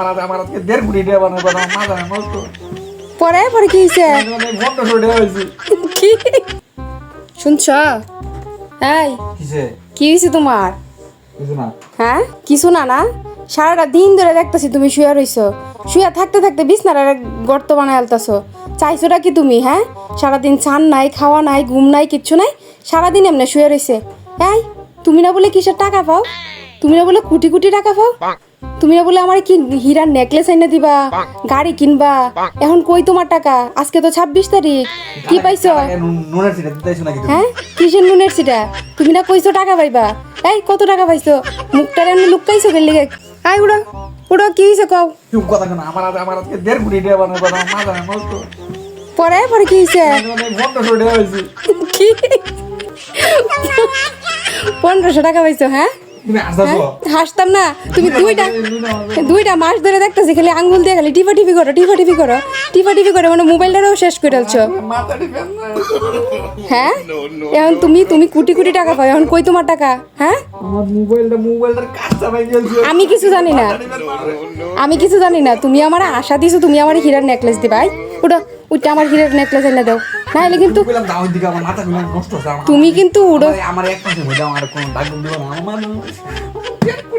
আমার আজ- আমার আজকে দেড় কোটি টাকা বানাবো আমার মাথা নষ্ট। পরে পরে কি হয়েছে? পনেরোশো টাকা হয়েছে। কি? শুনছ? এই কি হয়েছে তোমার? হ্যাঁ কিছু না না? সারাটা দিন ধরে দেখতেছি তুমি শুয়ে রইছো। শুয়ে থাকতে থাকতে বিছনার আর গর্ত বানায় আলতাছো। চাইছোটা কি তুমি হ্যাঁ? সারাদিন চান নাই খাওয়া নাই ঘুম নাই কিচ্ছু নাই সারাদিন এমনি শুয়ে রইছে। এই তুমি না বলে কিসের টাকা পাও? তুমি না বলে কোটি কোটি টাকা পাও? তুমি না বলে আমার কি হীরার নেকলেস এনে দিবা? গাড়ি কিনবা? এখন কই তোমার টাকা? আজকে তো ছাব্বিশ তারিখ। কি পাইছো? হ্যাঁ? কিসের নুনের সিটা তুমি না কইছো টাকা পাইবা? এই কত টাকা পাইছো? মুখটার এমনি লুকাইছো গেল লিগে? আই উড়ো উড়ো কি হইছে কও? চুপ কথা কেন আমার আমার আজকে দেড় কোটি টাকা বানাবো আমার মাথা নষ্ট পরে পরে কি হইছে? পনেরোশো টাকা পাইছো হ্যাঁ? হাসতাম না। তুমি দুইটা দুইটা মাস ধরে দেখতেছি খালি আঙ্গুল দিয়ে খালি টিপা টিপি করো টিপা টিপি করো। টিপা টিপি করে মানে মোবাইলটাও শেষ করে ফেলছো। মাথা টিপেন না। হ্যাঁ? এখন তুমি তুমি কোটি কোটি টাকা পাও এখন কই তোমার টাকা? হ্যাঁ? আমি কিছু জানি না। আমি কিছু জানি না। তুমি আমার আশা দিছো তুমি আমার হীরার নেকলেস দিবা। আই ওটা ওইটা আমার হিরের নেকলেস এনে দাও। কিন্তু দাও নষ্ট হচ্ছে আমার তুমি কিন্তু উড়ো। আমার- এক মধ্যে আমার কোনো দাগ দিব না